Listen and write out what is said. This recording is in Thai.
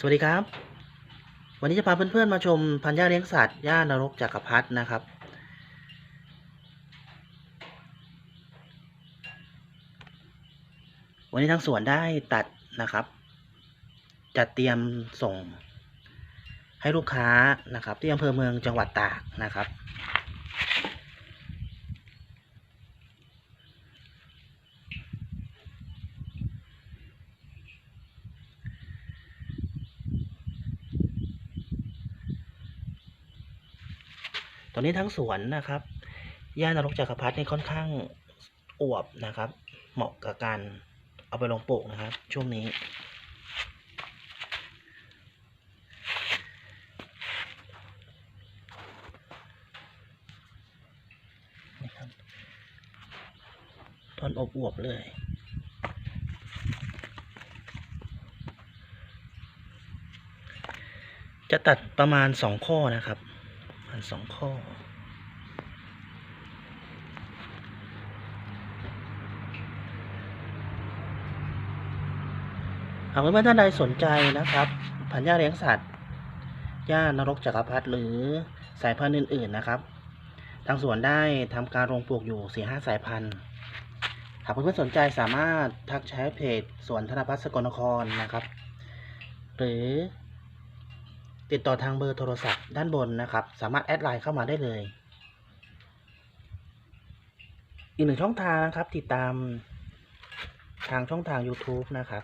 สวัสดีครับ วันนี้จะพาเพื่อนๆมาชมพันธุ์หญ้าเลี้ยงสัตว์หญ้านรกจักรพรรดินะครับ วันนี้ทางสวนได้ตัดนะครับ จัดเตรียมส่งให้ลูกค้านะครับ ที่อำเภอเมืองจังหวัดตากนะครับ ตอนนี้ทั้งสวนนะครับย่านรกจักรพรรดินี่ค่อนข้างอวบนะครับ เหมาะกับการเอาไปลงปลูกนะครับ ช่วงนี้นี่ครับต้นอบอวบเลยจะตัดประมาณสองข้อนะครับ ประมาณสองข้อหากเพื่อนๆท่านใดสนใจนะครับพันธุ์หญ้าเลี้ยงสัตว์หญ้านรกจักรพรรดิหรือสายพันธุ์อื่น ๆนะครับ ทางสวนได้ทำการลงปลูกอยู่สี่ห้าสายพันธุ์หากเพื่อนๆสนใจสามารถทักแชทเพจสวนธนพัฒน์สกลนครนะครับ หรือ ติดต่อทางเบอร์โทรศัพท์ด้านบนนะครับ สามารถแอดไลน์เข้ามาได้เลย อีกหนึ่งช่องทางนะครับ ติดตามทางช่องทาง YouTube นะครับ